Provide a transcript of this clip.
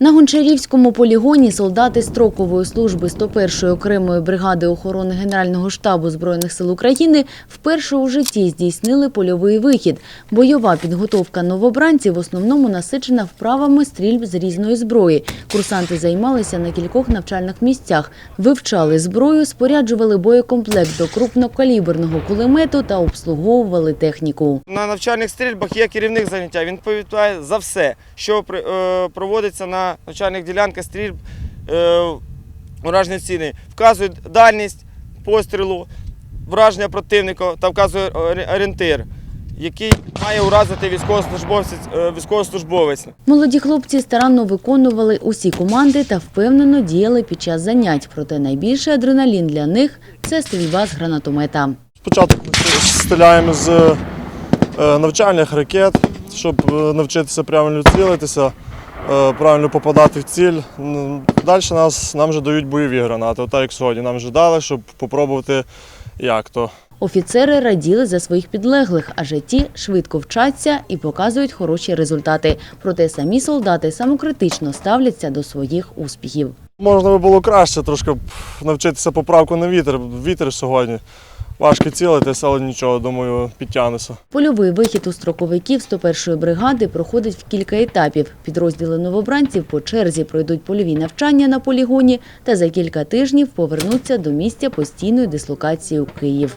На Гончарівському полігоні солдати строкової служби 101-ї окремої бригади охорони Генерального штабу Збройних сил України вперше у житті здійснили польовий вихід. Бойова підготовка новобранців в основному насичена вправами стрільб з різної зброї. Курсанти займалися на кількох навчальних місцях, вивчали зброю, споряджували боєкомплект до крупнокаліберного кулемету та обслуговували техніку. На навчальних стрільбах є керівник заняття. Він відповідає за все, що е, проводиться на навчальних ділянках стрільб е, ураження ціни. Вказує дальність пострілу, враження противника та вказує орі- орієнтир, який має уразити військовослужбовець. військовослужбовець. Молоді хлопці старанно виконували усі команди та впевнено діяли під час занять. Проте найбільший адреналін для них це стрільба з гранатомета. Спочатку стріляємо з е, навчальних ракет, щоб е, навчитися правильно цілитися, правильно попадати в ціль. Далі нас, нам вже дають бойові гранати, отак як сьогодні. Нам вже дали, щоб спробувати як то. Офіцери раділи за своїх підлеглих, адже ті швидко вчаться і показують хороші результати. Проте самі солдати самокритично ставляться до своїх успіхів. Можна би було краще трошки навчитися поправку на вітер. Вітер сьогодні. Важко цілитися, але нічого, думаю, підтягнуся. Польовий вихід у строковиків 101-ї бригади проходить в кілька етапів. Підрозділи новобранців по черзі пройдуть польові навчання на полігоні та за кілька тижнів повернуться до місця постійної дислокації у Київ.